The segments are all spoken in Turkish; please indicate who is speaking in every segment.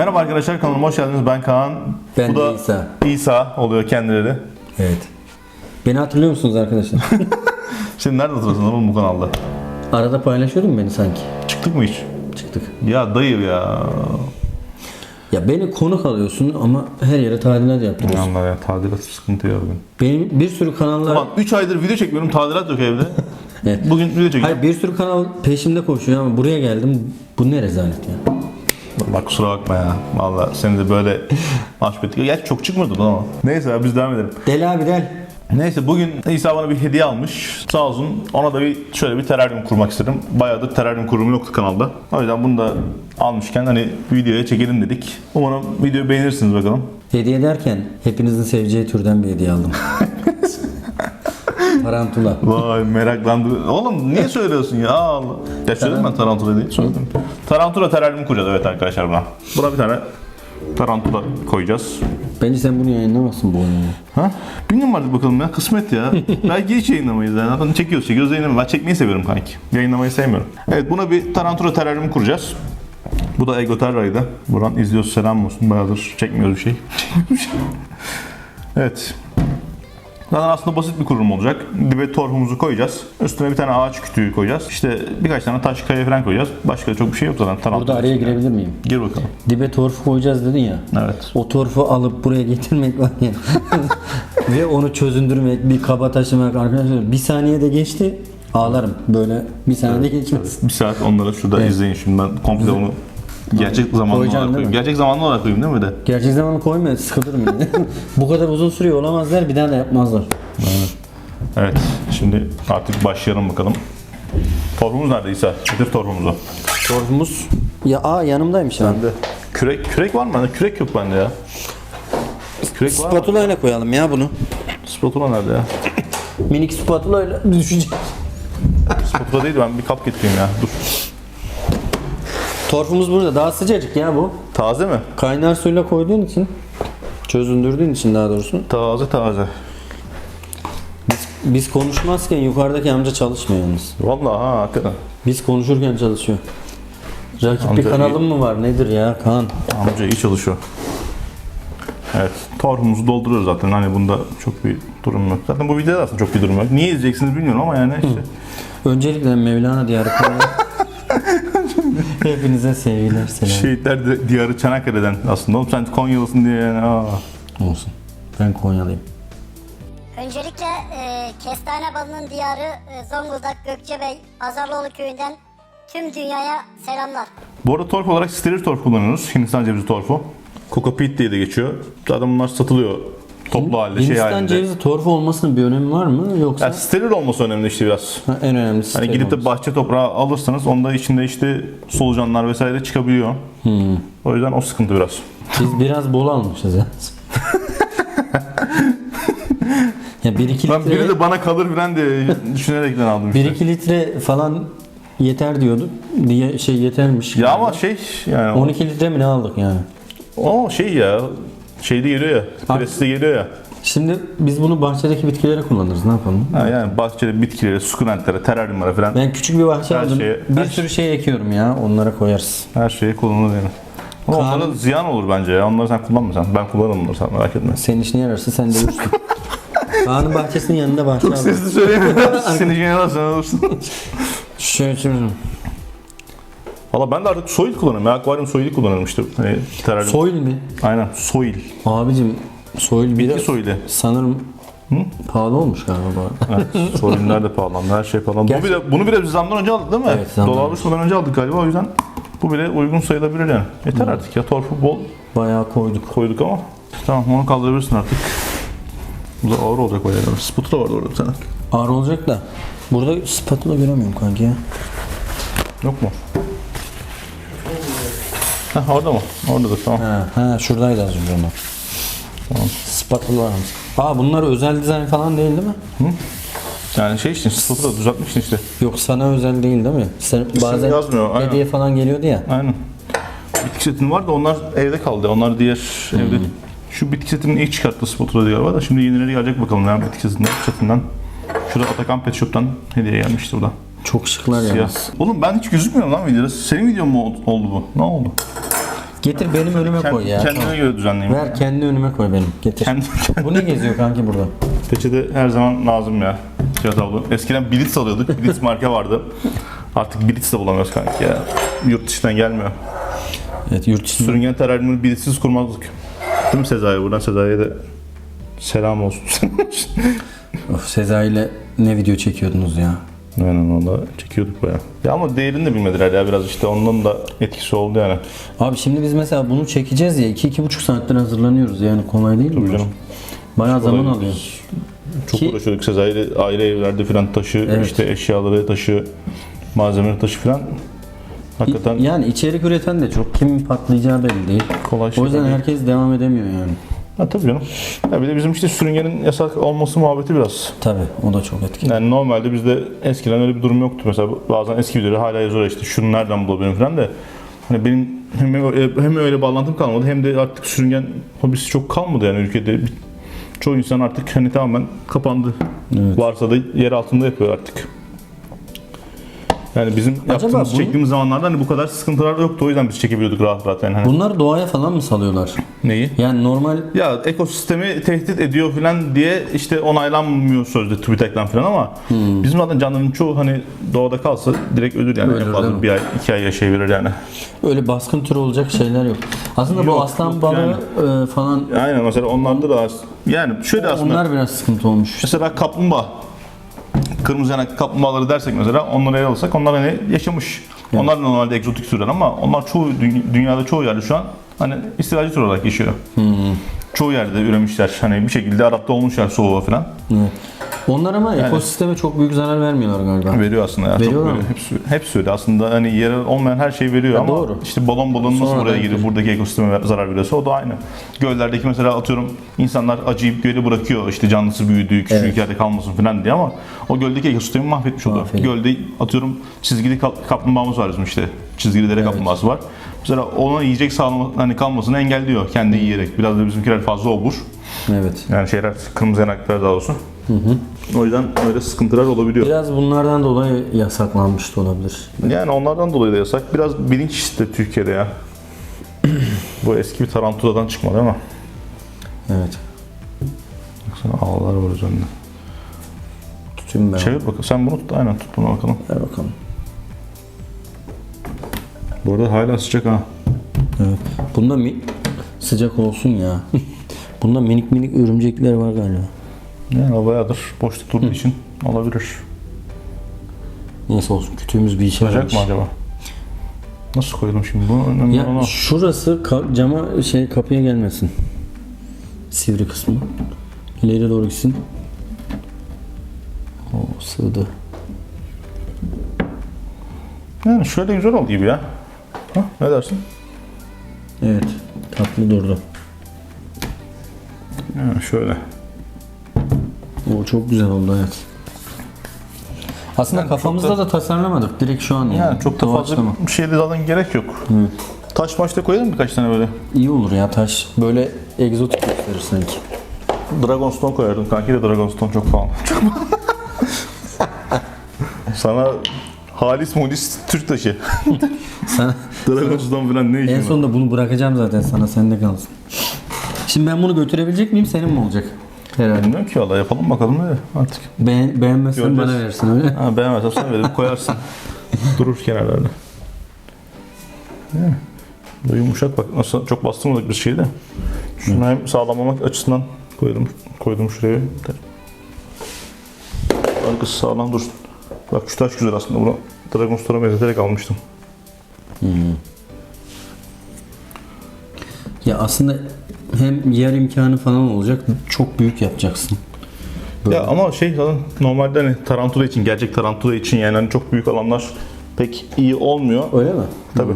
Speaker 1: Merhaba arkadaşlar kanalıma hoş geldiniz. Ben Kaan.
Speaker 2: Ben
Speaker 1: Bu
Speaker 2: de
Speaker 1: da
Speaker 2: İsa.
Speaker 1: İsa oluyor kendileri.
Speaker 2: Evet. Beni hatırlıyor musunuz arkadaşlar?
Speaker 1: Şimdi nerede oturuyorsun oğlum bu kanalda?
Speaker 2: Arada paylaşıyordun beni sanki.
Speaker 1: Çıktık mı hiç?
Speaker 2: Çıktık.
Speaker 1: Ya dayı ya.
Speaker 2: Ya beni konuk alıyorsun ama her yere tadilat yaptırıyorsun.
Speaker 1: Allah ya tadilat sıkıntı ya bugün.
Speaker 2: Benim bir sürü kanallar...
Speaker 1: Ulan 3 aydır video çekmiyorum tadilat yok evde.
Speaker 2: Evet.
Speaker 1: Bugün video çekeceğim.
Speaker 2: Hayır bir sürü kanal peşimde koşuyor ama buraya geldim. Bu ne rezalet ya.
Speaker 1: Bak kusura bakma ya. Valla seni de böyle mahcup ettik. Gerçi çok çıkmadı ama. Neyse abi biz devam edelim.
Speaker 2: Deli abi del.
Speaker 1: Neyse bugün İsa bana bir hediye almış. Sağ olsun. Ona da bir şöyle bir teraryum kurmak istedim. Bayağıdır teraryum kurumu yoktu kanalda. O yüzden bunu da almışken hani videoya çekelim dedik. Umarım videoyu beğenirsiniz bakalım.
Speaker 2: Hediye derken hepinizin seveceği türden bir hediye aldım. Tarantula.
Speaker 1: Vay meraklandı. Oğlum niye söylüyorsun ya? Allah. Ya söyledim ben tarantula değil. Söyledim. Tarantula teraryum kuracağız evet arkadaşlar buna. Buna bir tane tarantula koyacağız.
Speaker 2: Bence sen bunu yayınlamazsın bu oyunu.
Speaker 1: Ha? Bilmiyorum artık bakalım ya. Kısmet ya. Belki hiç yayınlamayız yani. Zaten çekiyoruz çekiyoruz yayınlamayız. Ben çekmeyi seviyorum kanki. Yayınlamayı sevmiyorum. Evet buna bir tarantula teraryum kuracağız. Bu da Ego Terra'ydı. Buradan izliyoruz selam olsun. Bayağıdır çekmiyoruz bir şey. evet. Zaten aslında basit bir kurum olacak. Dibe torfumuzu koyacağız. Üstüne bir tane ağaç kütüğü koyacağız. İşte birkaç tane taş kaya falan koyacağız. Başka çok bir şey yok zaten. Tarantula.
Speaker 2: Burada araya girebilir miyim?
Speaker 1: Gir bakalım.
Speaker 2: Dibe torfu koyacağız dedin ya.
Speaker 1: Evet.
Speaker 2: O torfu alıp buraya getirmek var ya. Ve onu çözündürmek, bir kaba taşımak arkadaşlar. Bir saniyede geçti ağlarım. Böyle bir saniyede geçmez.
Speaker 1: Bir saat onları şurada izleyin şimdi ben komple onu gerçek zamanlı
Speaker 2: Koyacaksın
Speaker 1: olarak
Speaker 2: değil
Speaker 1: koyayım.
Speaker 2: mi?
Speaker 1: Gerçek zamanlı olarak koyayım değil mi bir de?
Speaker 2: Gerçek zamanı koyma sıkılırım yani. Bu kadar uzun sürüyor olamazlar bir daha da yapmazlar.
Speaker 1: Evet şimdi artık başlayalım bakalım. Torfumuz nerede İsa? Getir torfumuzu.
Speaker 2: Torfumuz ya aa yanımdaymış abi.
Speaker 1: Kürek, kürek var mı bende? Kürek yok bende ya. Kürek var mı?
Speaker 2: Spatula ile koyalım ya bunu.
Speaker 1: Spatula nerede ya?
Speaker 2: Minik spatula ile düşecek.
Speaker 1: Spatula değil ben bir kap getireyim ya. Dur.
Speaker 2: Torfumuz burada daha sıcacık ya bu.
Speaker 1: Taze mi?
Speaker 2: Kaynar suyla koyduğun için çözündürdüğün için daha doğrusu.
Speaker 1: Taze taze.
Speaker 2: Biz konuşmazken yukarıdaki amca çalışmıyor yalnız.
Speaker 1: Vallahi ha hakikaten.
Speaker 2: Biz konuşurken çalışıyor. Rakip bir
Speaker 1: Amca
Speaker 2: kanalın mı var nedir ya Kaan?
Speaker 1: Amca iyi çalışıyor. Evet. Torfumuzu dolduruyoruz zaten. Hani bunda çok bir durum yok. Zaten bu videoda aslında çok bir durum yok. Niye izleyeceksiniz bilmiyorum ama yani işte.
Speaker 2: Öncelikle Mevlana Diyarı. Hepinize sevgiler selam.
Speaker 1: Şehitler di- diyarı Çanakkale'den aslında. Oğlum sen Konyalısın diye yani. Aa.
Speaker 2: Olsun. Ben Konyalıyım.
Speaker 3: Öncelikle e, kestane balının diyarı e, Zonguldak Gökçebey Pazarlıoğlu köyünden tüm dünyaya selamlar.
Speaker 1: Bu arada torf olarak steril torf kullanıyoruz. Hindistan cevizi torfu. Peat diye de geçiyor. Zaten bunlar satılıyor toplu halde, şey
Speaker 2: Hindistan
Speaker 1: halinde.
Speaker 2: cevizi torfu olmasının bir önemi var mı yoksa?
Speaker 1: Ya steril olması önemli işte biraz.
Speaker 2: Ha, en önemlisi.
Speaker 1: Hani
Speaker 2: steril
Speaker 1: gidip de
Speaker 2: olması.
Speaker 1: bahçe toprağı alırsanız onda içinde işte solucanlar vesaire çıkabiliyor.
Speaker 2: Hmm.
Speaker 1: O yüzden o sıkıntı biraz.
Speaker 2: Biz biraz bol almışız ya. ya 1-2
Speaker 1: Ben biri de bana kalır falan diye düşünerekten aldım işte.
Speaker 2: 1-2 litre falan yeter diyordu. Diye şey yetermiş.
Speaker 1: Ya ama şey yani
Speaker 2: 12 litre mi ne aldık yani?
Speaker 1: o şey ya şeyde geliyor ya. Preside geliyor ya.
Speaker 2: Şimdi biz bunu bahçedeki bitkilere kullanırız. Ne yapalım?
Speaker 1: Ha, yani bahçede bitkilere, sukulentlere, teraryumlara falan
Speaker 2: Ben küçük bir bahçe
Speaker 1: Her
Speaker 2: aldım.
Speaker 1: şeye-
Speaker 2: bir
Speaker 1: her
Speaker 2: sürü şey ekiyorum ya. Onlara koyarız.
Speaker 1: her şeye kullanılır yani. Ama
Speaker 2: Kaan-
Speaker 1: onlara ziyan olur bence ya. Onları sen kullanmasan. Ben kullanırım onları sen merak etme.
Speaker 2: Senin işine yararsa sen de vursun. Kaan'ın bahçesinin yanında bahçe aldım.
Speaker 1: Sesli söyleyemiyorum. Seni yine olursun?
Speaker 2: Şöyle şöyle.
Speaker 1: Valla ben de artık soil kullanırım ya. Akvaryum soili kullanırım işte. Hani teraryum.
Speaker 2: Soil mi?
Speaker 1: Aynen soil.
Speaker 2: Abicim soil bir de
Speaker 1: Bitki soili.
Speaker 2: sanırım pahalı olmuş galiba.
Speaker 1: Evet, soyunlar da pahalandı. Her şey pahalandı. Bu bile, bunu bile biz zamdan önce aldık değil mi?
Speaker 2: Evet, zamdan
Speaker 1: Dolar
Speaker 2: önce.
Speaker 1: aldık galiba. O yüzden bu bile uygun sayılabilir yani. Yeter artık ya. Torfu bol
Speaker 2: Bayağı koyduk.
Speaker 1: koyduk ama. Tamam onu kaldırabilirsin artık. Bu da ağır olacak bayağı. Spatula vardı orada bir tane.
Speaker 2: Ağır olacak da. Burada spatula göremiyorum kanki ya.
Speaker 1: Yok mu? Heh, orada mı? Orada da tamam.
Speaker 2: Ha, ha şuradaydı az önce onlar.
Speaker 1: Tamam.
Speaker 2: Spatula varmış. Aa bunlar özel dizayn falan değil değil mi?
Speaker 1: Yani şey işte spatula düzeltmişsin işte.
Speaker 2: Yok sana özel değil değil mi? Sen bazen
Speaker 1: yazmıyor, aynen.
Speaker 2: hediye falan geliyordu ya.
Speaker 1: Aynen. Bitki setin var da onlar evde kaldı. Onlar diğer evde. Şu bitki setinin ilk çıkarttığı spatula diye galiba da şimdi yenileri gelecek bakalım ya bitki setinden. setinden. Şurada Atakan Pet Shop'tan hediye gelmişti burada.
Speaker 2: Çok şıklar ya.
Speaker 1: Siyah. Oğlum ben hiç gözükmüyorum lan videoda. Senin videon mu ol- oldu bu? Ne oldu?
Speaker 2: Getir benim önüme koy ya.
Speaker 1: Kendine göre düzenleyeyim.
Speaker 2: Ver kendi önüme koy benim. Getir.
Speaker 1: Kendi,
Speaker 2: Bu ne geziyor kanki burada?
Speaker 1: Peçete her zaman lazım ya. Cihat abla. Eskiden Blitz alıyorduk. Blitz marka vardı. Artık Blitz de bulamıyoruz kanki ya. Yurt dışından gelmiyor.
Speaker 2: Evet yurt dışı.
Speaker 1: Sürüngen teraryumunu Blitz'siz kurmazdık. Değil mi Sezai? Buradan Sezai'ye de selam olsun.
Speaker 2: Of Sezai ile ne video çekiyordunuz ya?
Speaker 1: Aynen onu çekiyorduk baya. Ya ama değerini de bilmediler ya biraz işte ondan da etkisi oldu yani.
Speaker 2: Abi şimdi biz mesela bunu çekeceğiz ya 2-2,5 saattir hazırlanıyoruz yani kolay değil mi?
Speaker 1: canım.
Speaker 2: Bayağı zaman
Speaker 1: Kolay
Speaker 2: alıyor.
Speaker 1: Çok
Speaker 2: Ki-
Speaker 1: uğraşıyorduk Sezai ile ayrı evlerde filan taşı,
Speaker 2: Evet.
Speaker 1: işte eşyaları taşı, malzemeleri taşı filan. Hakikaten
Speaker 2: Yani içerik üreten de çok. Kimin patlayacağı belli değil.
Speaker 1: kolay
Speaker 2: O yüzden
Speaker 1: değil.
Speaker 2: herkes devam edemiyor yani.
Speaker 1: Ha tabii canım. Ya bir de bizim işte sürüngenin yasak olması muhabbeti biraz.
Speaker 2: Tabii o da çok etkili.
Speaker 1: Yani normalde bizde eskiden öyle bir durum yoktu. Mesela bazen eski videoları hala yazıyor işte şunu nereden bulabilirim falan da. Hani benim hem öyle, hem öyle bağlantım kalmadı hem de artık sürüngen hobisi çok kalmadı yani ülkede. Çoğu insan artık hani tamamen kapandı.
Speaker 2: Evet.
Speaker 1: Varsa da yer altında yapıyor artık. Yani bizim yaptığımız,
Speaker 2: bunu-
Speaker 1: çektiğimiz zamanlarda hani bu kadar sıkıntılar yoktu. O yüzden biz çekebiliyorduk rahat rahat yani. Hani
Speaker 2: Bunlar doğaya falan mı salıyorlar?
Speaker 1: neyi?
Speaker 2: Yani normal
Speaker 1: Ya ekosistemi tehdit ediyor falan diye işte onaylanmıyor sözde TÜBİTAK'tan falan ama bizim zaten canlının çoğu hani doğada kalsa direkt ölür yani.
Speaker 2: Ölür,
Speaker 1: en
Speaker 2: değil
Speaker 1: fazla
Speaker 2: mi?
Speaker 1: bir ay, iki ay yaşayabilir yani.
Speaker 2: öyle baskın tür olacak şeyler yok. Aslında bu
Speaker 1: Yok,
Speaker 2: aslan
Speaker 1: yok
Speaker 2: balığı e, falan
Speaker 1: Aynen mesela onlarda da yani şöyle aslında
Speaker 2: onlar biraz sıkıntı olmuş.
Speaker 1: mesela kaplumbağa kırmızı yanak kaplumbağaları dersek mesela onları ele alırsak onlar hani yaşamış. Onlar da normalde egzotik türler ama onlar çoğu dü- dünyada çoğu yerde şu an hani istilacı tür olarak yaşıyor. Çoğu yerde üremişler. Hani bir şekilde adapte olmuşlar soğuğa falan.
Speaker 2: Evet. Onlar ama ekosisteme çok büyük zarar vermiyorlar galiba.
Speaker 1: Veriyor aslında ya.
Speaker 2: Veriyor
Speaker 1: çok veriyor. Hepsi, hepsi öyle. Aslında hani yerel olmayan her şey veriyor ama
Speaker 2: doğru.
Speaker 1: işte balon balon nasıl
Speaker 2: Sonradan
Speaker 1: buraya giriyor, buradaki ekosisteme zarar veriyorsa o da aynı. Göllerdeki mesela atıyorum insanlar acıyıp gölü bırakıyor işte canlısı büyüdü, küçük
Speaker 2: Evet.
Speaker 1: yerde kalmasın falan diye ama o göldeki ekosistemi mahvetmiş oluyor.
Speaker 2: Mahvediyor.
Speaker 1: Gölde atıyorum çizgili kap- kaplumbağamız var bizim işte. Çizgili dere kaplumbağası var. Mesela ona yiyecek sağlama, hani kalmasını engelliyor kendi yiyerek. Biraz da bizimkiler fazla obur.
Speaker 2: Evet.
Speaker 1: Yani şeyler kırmızı yanaklar daha doğrusu. O yüzden öyle sıkıntılar olabiliyor.
Speaker 2: Biraz bunlardan dolayı yasaklanmış da olabilir.
Speaker 1: Yani onlardan dolayı da yasak. Biraz bilinç işte Türkiye'de ya. Bu eski bir tarantuladan çıkma değil mi?
Speaker 2: Evet.
Speaker 1: Baksana ağlar var üzerinde.
Speaker 2: Tutayım ben.
Speaker 1: Çevir bakalım. Sen bunu tut. Aynen tut bunu bakalım.
Speaker 2: Ver bakalım.
Speaker 1: Bu arada hala sıcak ha.
Speaker 2: Evet. Bunda mi sıcak olsun ya. Bunda minik minik örümcekler var galiba.
Speaker 1: Yani bayağıdır boşta durduğu için olabilir.
Speaker 2: Neyse olsun kütüğümüz bir işe
Speaker 1: Sıcak mı acaba? Nasıl koydum şimdi bunu? Önemli
Speaker 2: Ya
Speaker 1: o.
Speaker 2: şurası cama şey kapıya gelmesin. Sivri kısmı. İleri doğru gitsin. O sığdı.
Speaker 1: Yani şöyle güzel oldu gibi ya. Ha, ne dersin?
Speaker 2: Evet. Tatlı durdu.
Speaker 1: Yani şöyle.
Speaker 2: O çok güzel oldu evet. Aslında kafamızda da tasarlamadık. Direkt şu an yani.
Speaker 1: Yani çok da fazla
Speaker 2: Doğaçlama.
Speaker 1: bir şey de zaten gerek yok. Taş maç da koyalım birkaç tane böyle.
Speaker 2: İyi olur ya taş. Böyle egzotik gösterir sanki.
Speaker 1: Dragonstone koyardım kanki de Dragonstone çok pahalı. Çok pahalı. Sana halis mulis Türk taşı.
Speaker 2: Sen,
Speaker 1: Dragonstone falan ne işin
Speaker 2: en
Speaker 1: var?
Speaker 2: sonunda bunu bırakacağım zaten sana. Sende kalsın. Şimdi ben bunu götürebilecek miyim? Senin mi olacak? Herhalde.
Speaker 1: Bilmiyorum ki valla yapalım bakalım ne artık.
Speaker 2: Beğen, beğenmezsen
Speaker 1: Göreceğiz.
Speaker 2: bana versin öyle.
Speaker 1: Ha, beğenmezsen sen verip koyarsın. Durur kenarlarda. Yani, Bu yumuşak bak nasıl çok bastırmadık bir şey de. Şunu hem sağlamlamak açısından koydum, koydum şuraya. Arkası sağlam dursun. Bak şu taş güzel aslında. Bunu Dragonstone'a benzeterek almıştım.
Speaker 2: Ya aslında hem yer imkanı falan olacak. Çok büyük yapacaksın. Böyle.
Speaker 1: Ya ama şey zaten normalde hani tarantula için, gerçek tarantula için yani hani çok büyük alanlar pek iyi olmuyor.
Speaker 2: Öyle mi?
Speaker 1: Tabii.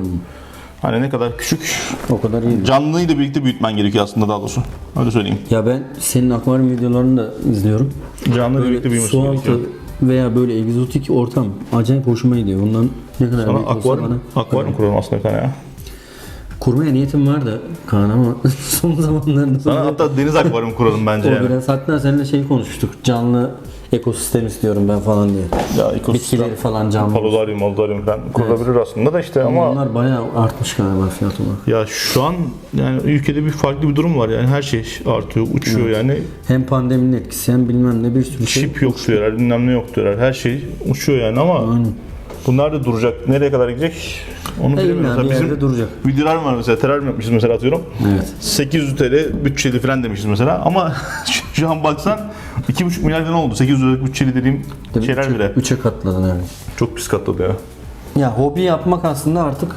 Speaker 1: Hani ne kadar küçük
Speaker 2: O kadar iyi.
Speaker 1: canlıyı da birlikte büyütmen gerekiyor aslında daha doğrusu. Öyle söyleyeyim.
Speaker 2: Ya ben senin akvaryum videolarını da izliyorum.
Speaker 1: Canlı birlikte
Speaker 2: Böyle
Speaker 1: büyümesi
Speaker 2: su
Speaker 1: gerekiyor.
Speaker 2: altı veya böyle egzotik ortam acayip hoşuma gidiyor. Bundan ne kadar
Speaker 1: Sana akvaryum,
Speaker 2: bana-
Speaker 1: akvaryum kuralım aslında bir tane ya.
Speaker 2: Kurmaya niyetim vardı Kaan ama son zamanlarda
Speaker 1: Sana hatta deniz akvaryum kuralım bence
Speaker 2: o
Speaker 1: yani.
Speaker 2: biraz hatta seninle şey konuştuk. Canlı ekosistem istiyorum ben falan diye.
Speaker 1: Ya ekosistem,
Speaker 2: Bitkileri falan canlı.
Speaker 1: Palolaryum, maldaryum falan kurulabilir aslında da işte ama
Speaker 2: Onlar bayağı artmış galiba fiyat olarak.
Speaker 1: ya şu an yani ülkede bir farklı bir durum var yani her şey artıyor, uçuyor yani
Speaker 2: Hem pandeminin etkisi hem bilmem ne bir sürü şey.
Speaker 1: Çip yok diyorlar, bilmem ne yok diyorlar. Her şey uçuyor yani ama bunlar da duracak. Nereye kadar gidecek? Onu bilemiyoruz.
Speaker 2: illa bir
Speaker 1: Mesela
Speaker 2: yerde duracak.
Speaker 1: videolar var mesela, teraryum yapmışız mesela atıyorum.
Speaker 2: Evet.
Speaker 1: 800 TL bütçeli falan demişiz mesela ama şu- an baksan 2,5 milyar lira oldu. 800 liralık bütçeli dediğim
Speaker 2: mi?
Speaker 1: şeyler
Speaker 2: Üçe-
Speaker 1: bile.
Speaker 2: Üçe katladın yani.
Speaker 1: Çok pis katladı ya.
Speaker 2: Ya hobi yapmak aslında artık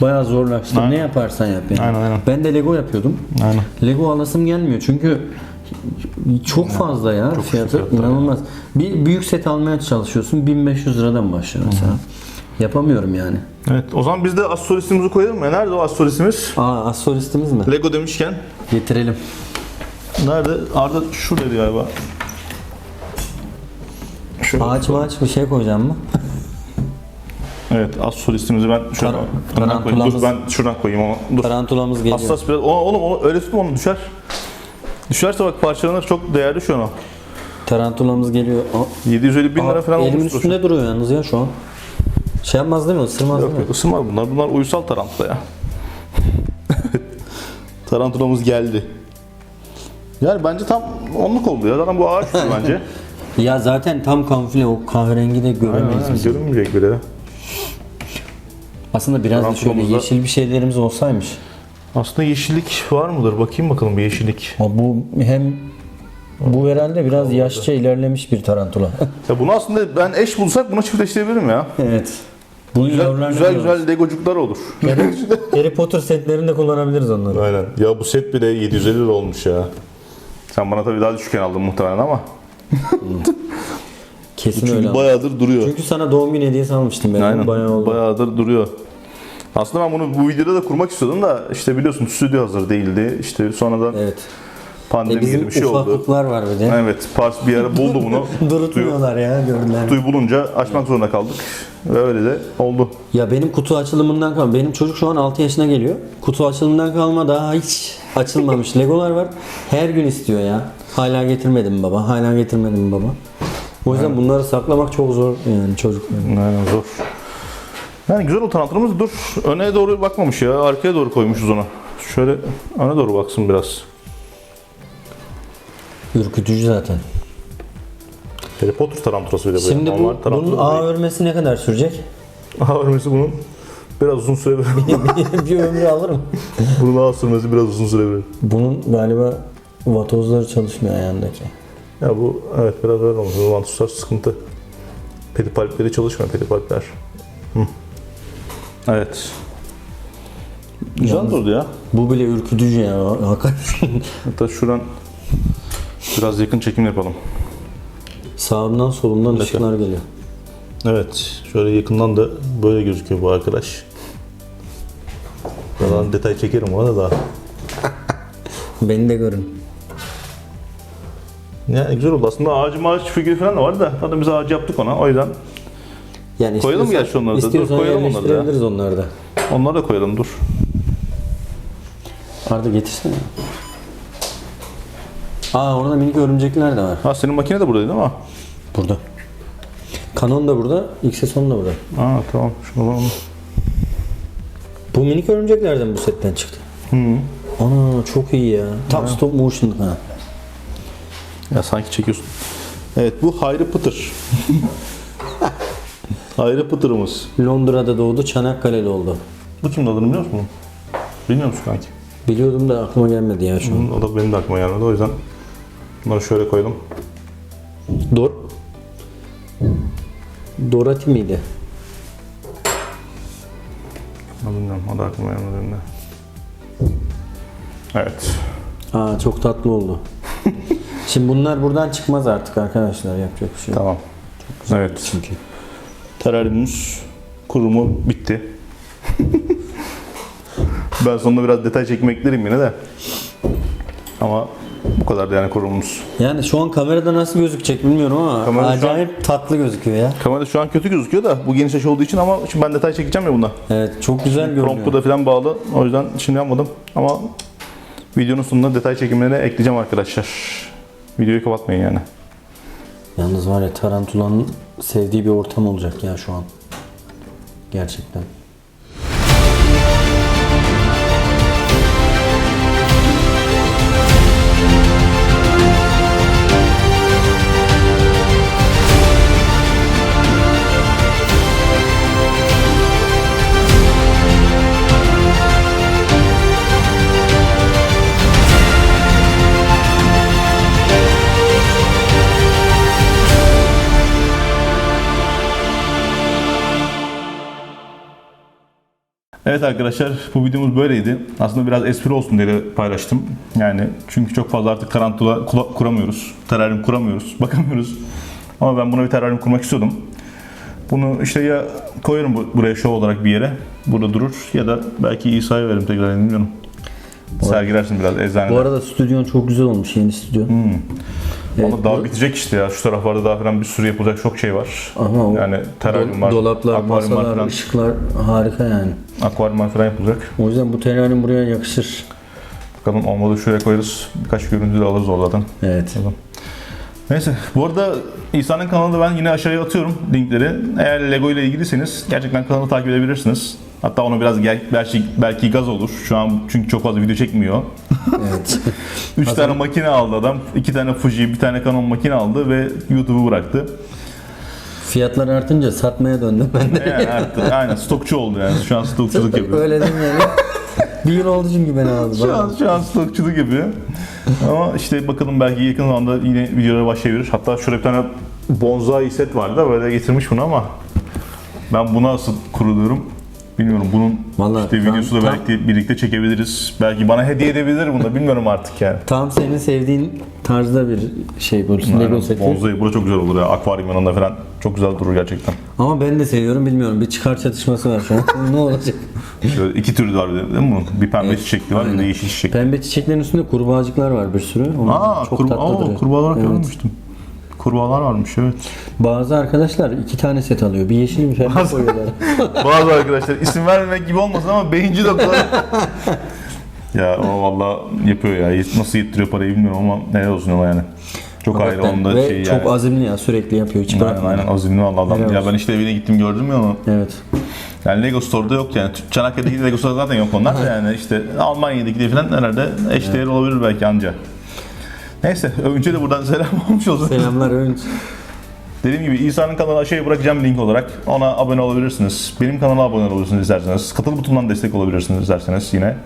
Speaker 2: bayağı zorlaştı.
Speaker 1: Aynen.
Speaker 2: Ne yaparsan yap yani.
Speaker 1: Aynen, aynen.
Speaker 2: Ben de Lego yapıyordum.
Speaker 1: Aynen.
Speaker 2: Lego alasım gelmiyor çünkü çok fazla ya fiyatı
Speaker 1: fiyatlar
Speaker 2: inanılmaz. Bir büyük set almaya çalışıyorsun 1500 liradan başlıyor mesela. Yapamıyorum yani.
Speaker 1: Evet. O zaman biz de astrolistimizi koyalım mı? Nerede o astrolistimiz?
Speaker 2: Aa astrolistimiz mi?
Speaker 1: Lego demişken.
Speaker 2: Getirelim.
Speaker 1: Nerede? Arda şuradaydı galiba. Şöyle.
Speaker 2: Ağaç ağaç bir şey koyacağım mı?
Speaker 1: Evet, astrolistimizi ben şöyle
Speaker 2: Tar-
Speaker 1: koyayım. Dur ben şuradan koyayım onu. Dur.
Speaker 2: Tarantulamız geliyor.
Speaker 1: Hassas biraz. O- Oğlum onu öyle tutma onu düşer. Düşerse bak parçalanır çok değerli şu an o.
Speaker 2: Tarantulamız geliyor. Aa,
Speaker 1: 750 bin lira falan
Speaker 2: elimin
Speaker 1: olmuştur.
Speaker 2: üstünde duruyor yalnız ya şu an. Şey yapmaz değil mi? Isırmaz
Speaker 1: Yok
Speaker 2: değil mi?
Speaker 1: yok bunlar. Bunlar uysal tarantula ya. Tarantulamız geldi. Yani bence tam onluk oldu ya. Zaten bu ağaç bence.
Speaker 2: Ya zaten tam kamufle o kahverengi de göremeyiz
Speaker 1: Aynen,
Speaker 2: biz.
Speaker 1: görünmeyecek bile.
Speaker 2: Aslında biraz da şöyle
Speaker 1: Tarantulamızda-
Speaker 2: yeşil bir şeylerimiz olsaymış.
Speaker 1: Aslında yeşillik var mıdır? Bakayım bakalım bir yeşillik.
Speaker 2: Ama bu hem bu herhalde biraz yaşça ilerlemiş bir tarantula.
Speaker 1: Ya bunu aslında ben eş bulsak bunu çiftleştirebilirim ya.
Speaker 2: evet. Bunun
Speaker 1: Güzel güzel, güzel legocuklar olur.
Speaker 2: Harry Potter setlerinde kullanabiliriz onları.
Speaker 1: Aynen. Ya bu set bile 750 lira olmuş ya. Sen bana tabii daha düşükken aldın muhtemelen ama.
Speaker 2: Kesin
Speaker 1: Çünkü
Speaker 2: öyle. ama.
Speaker 1: bayağıdır duruyor.
Speaker 2: Çünkü sana doğum günü hediyesi almıştım ben.
Speaker 1: Aynen.
Speaker 2: Bayağı oldu.
Speaker 1: Bayağıdır duruyor. Aslında ben bunu bu videoda da kurmak istiyordum da işte biliyorsun stüdyo hazır değildi. İşte sonradan
Speaker 2: Evet.
Speaker 1: pandemi
Speaker 2: E bizim
Speaker 1: gibi bir şey oldu.
Speaker 2: ufaklıklar var bir de.
Speaker 1: Evet, Pars bir ara buldu bunu.
Speaker 2: Durutmuyorlar ya gördüler.
Speaker 1: kutuyu bulunca açmak zorunda kaldık. Ve öyle de oldu.
Speaker 2: Ya benim kutu açılımından kalma. Benim çocuk şu an 6 yaşına geliyor. Kutu açılımından kalma daha hiç açılmamış Legolar var. Her gün istiyor ya. Hala getirmedim baba. Hala getirmedim baba. O yüzden bunları saklamak çok zor yani çocuk.
Speaker 1: Aynen zor. Yani güzel o tanıtımımız dur. Öne doğru bakmamış ya. Arkaya doğru koymuşuz onu. Şöyle öne doğru baksın biraz.
Speaker 2: Ürkütücü zaten.
Speaker 1: Harry Potter taranturası bile böyle.
Speaker 2: Şimdi bu, bunun ağ örmesi ne kadar sürecek?
Speaker 1: Ağ örmesi bunun biraz uzun sürebilir.
Speaker 2: bir ömrü alır mı?
Speaker 1: bunun ağ sürmesi biraz uzun sürebilir.
Speaker 2: Bunun galiba vatozları çalışmıyor ayağındaki.
Speaker 1: Ya bu evet biraz öyle olmuş. Bu vantuslar sıkıntı. Pedipalpleri çalışmıyor pedipalpler. Evet. Güzel
Speaker 2: Yalnız-
Speaker 1: durdu ya.
Speaker 2: Bu bile ürkütücü ya hakikaten.
Speaker 1: Hatta şuradan biraz yakın çekim yapalım.
Speaker 2: Sağımdan solumdan ışıklar geliyor.
Speaker 1: Evet. Şöyle yakından da böyle gözüküyor bu arkadaş. Buradan detay çekerim ona da.
Speaker 2: Beni de görün.
Speaker 1: Yani güzel oldu. Aslında ağacı ağaç figürü falan da vardı da. Zaten biz ağacı yaptık ona. O yüzden
Speaker 2: Yani
Speaker 1: Koyalım gerçi onları da. Dur, koyalım onları da.
Speaker 2: yerleştirebiliriz onları da.
Speaker 1: onları da koyalım dur.
Speaker 2: Arda getirsene. Aa orada minik örümcekler de var.
Speaker 1: Ha senin makine de buradaydı ama.
Speaker 2: Burada. Canon da burada, XS10 da burada.
Speaker 1: Aa tamam. Şunu alalım.
Speaker 2: Bu minik örümceklerden bu setten çıktı.
Speaker 1: Hı.
Speaker 2: Ana çok iyi ya. Tam stop motion ha.
Speaker 1: Ya sanki çekiyorsun. Evet bu Hayri Pıtır. Hayri Pıtır'ımız.
Speaker 2: Londra'da doğdu, Çanakkale'li oldu.
Speaker 1: Bu kimin adını biliyor musun? Bilmiyor musun kanki?
Speaker 2: Biliyordum da aklıma gelmedi ya şu an.
Speaker 1: O da benim de aklıma gelmedi o yüzden bunları şöyle koydum.
Speaker 2: Dor Dorothy miydi?
Speaker 1: Ben bilmiyorum o da aklıma gelmedi benim de. Evet.
Speaker 2: Aa çok tatlı oldu. Şimdi bunlar buradan çıkmaz artık arkadaşlar yapacak bir şey yok.
Speaker 1: Tamam. Evet.
Speaker 2: Çünkü.
Speaker 1: Teraryumuz kurumu bitti. ben sonunda biraz detay çekmek eklerim yine de. Ama Bu kadar da yani kurulumuz.
Speaker 2: Yani şu an kamerada nasıl gözükecek bilmiyorum ama
Speaker 1: Kamerada şu
Speaker 2: acayip tatlı gözüküyor ya.
Speaker 1: Kamerada şu an kötü gözüküyor da bu geniş açı olduğu için ama şimdi ben detay çekeceğim ya bunda.
Speaker 2: Evet çok güzel görünüyor.
Speaker 1: Promptu da falan bağlı. O yüzden şimdi yapmadım. Ama videonun sonunda detay çekimlerini ekleyeceğim arkadaşlar. Videoyu kapatmayın yani.
Speaker 2: Yalnız var ya Tarantula'nın sevdiği bir ortam olacak ya şu an. Gerçekten.
Speaker 1: Evet arkadaşlar bu videomuz böyleydi. Aslında biraz espri olsun diye paylaştım. Yani çünkü çok fazla artık tarantula kuramıyoruz. Teraryum kuramıyoruz. Bakamıyoruz. Ama ben buna bir teraryum kurmak istiyordum. Bunu işte ya koyarım bu- buraya show olarak bir yere. Burada durur ya da belki İsa'ya veririm tekrar bilmiyorum. Sergilersin biraz eczanede.
Speaker 2: Bu arada stüdyon çok güzel olmuş yeni stüdyo. Evet,
Speaker 1: Ama daha
Speaker 2: bu-
Speaker 1: bitecek işte ya. Şu taraflarda daha falan bir sürü yapılacak çok şey var.
Speaker 2: Ama o
Speaker 1: yani teraryum var,
Speaker 2: dolaplar,
Speaker 1: akvaryum var
Speaker 2: masalar,
Speaker 1: falan.
Speaker 2: ışıklar harika yani.
Speaker 1: Akvaryum falan yapılacak.
Speaker 2: O yüzden bu teraryum buraya yakışır.
Speaker 1: Bakalım olmadı şuraya koyarız. Birkaç görüntü de alırız oradan.
Speaker 2: Evet.
Speaker 1: Neyse bu arada İsa'nın kanalında ben yine aşağıya atıyorum linkleri. Eğer Lego ile ilgiliyseniz gerçekten kanalı takip edebilirsiniz. Hatta onu biraz gel- belki, belki gaz olur. Şu an çünkü çok fazla video çekmiyor.
Speaker 2: Evet.
Speaker 1: 3 tane makine aldı adam. 2 tane Fuji, bir tane Canon makine aldı ve YouTube'u bıraktı.
Speaker 2: Fiyatlar artınca satmaya döndüm ben de.
Speaker 1: Yani artık aynen stokçu oldu yani. Şu an stokçuluk yapıyor.
Speaker 2: Öyle yani? bir yıl oldu çünkü ben aldım.
Speaker 1: Şu an, şu an stokçuluk yapıyor. Ama işte bakalım belki yakın zamanda yine videolara başlayabilir. Hatta şöyle bir tane bonsai set vardı da böyle getirmiş bunu ama ben buna asıl kuruluyorum. Bilmiyorum bunun
Speaker 2: Vallahi
Speaker 1: işte
Speaker 2: tam-
Speaker 1: videosu da
Speaker 2: tam-
Speaker 1: belki birlikte çekebiliriz. Belki bana hediye edebilir bunu da bilmiyorum artık yani.
Speaker 2: Tam senin sevdiğin tarzda bir şey bu Lego seti.
Speaker 1: Bonsai burada çok güzel olur ya. Akvaryum yanında falan çok güzel durur gerçekten.
Speaker 2: Ama ben de seviyorum bilmiyorum. Bir çıkar çatışması var şu an. ne olacak?
Speaker 1: Şöyle iki türü var bir de, değil mi bunun? Bir pembe çiçekli var bir de yeşil çiçekli.
Speaker 2: Pembe çiçeklerin üstünde kurbağacıklar var bir sürü. Onlar
Speaker 1: Aa,
Speaker 2: çok
Speaker 1: kurba-
Speaker 2: tatlı
Speaker 1: Oo,
Speaker 2: duruyor.
Speaker 1: kurbağa olarak
Speaker 2: Evet.
Speaker 1: görmemiştim. Kurbağalar varmış evet.
Speaker 2: Bazı arkadaşlar iki tane set alıyor. Bir yeşil bir pembe koyuyorlar.
Speaker 1: Bazı arkadaşlar isim vermemek gibi olmasın ama beyincil doktor. ya o valla yapıyor ya. Nasıl yettiriyor parayı bilmiyorum ama ne olsun ama yani. Çok ayrı onda
Speaker 2: Ve
Speaker 1: şey
Speaker 2: çok
Speaker 1: yani.
Speaker 2: azimli ya sürekli yapıyor hiç
Speaker 1: Aynen
Speaker 2: bırakmıyor.
Speaker 1: aynen azimli valla adam.
Speaker 2: Helal
Speaker 1: Ya
Speaker 2: olsun.
Speaker 1: ben işte evine gittim gördüm ya onu.
Speaker 2: Evet.
Speaker 1: Yani Lego Store'da yok yani. Çanakkale'deki Lego Store'da zaten yok onlar da yani işte Almanya'daki de falan herhalde eşdeğer olabilir belki anca. Neyse önce de buradan selam olmuş olsun.
Speaker 2: Selamlar Övünç.
Speaker 1: Dediğim gibi İsa'nın kanalına aşağıya bırakacağım link olarak. Ona abone olabilirsiniz. Benim kanala abone olabilirsiniz isterseniz. Katıl butonundan destek olabilirsiniz isterseniz yine.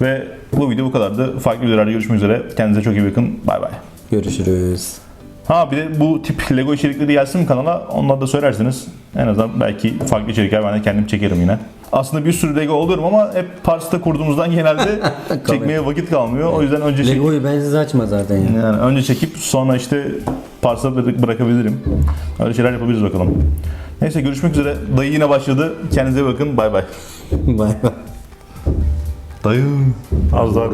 Speaker 1: Ve bu video bu kadardı. Farklı videolarda görüşmek üzere. Kendinize çok iyi bakın. Bay bay.
Speaker 2: Görüşürüz.
Speaker 1: Ha bir de bu tip Lego içerikleri gelsin mi kanala? Onları da söylerseniz en azından belki farklı içerikler ben de kendim çekerim yine. Aslında bir sürü Lego oluyorum ama hep Pars'ta kurduğumuzdan genelde çekmeye vakit kalmıyor. O yüzden önce çek-
Speaker 2: Lego'yu bensiz açma zaten ya.
Speaker 1: yani önce çekip sonra işte Pars'a bırak- bırakabilirim. Öyle şeyler yapabiliriz bakalım. Neyse görüşmek üzere. Dayı yine başladı. Kendinize bakın. Bay bay.
Speaker 2: Bay bay.
Speaker 1: Dayı. Az daha.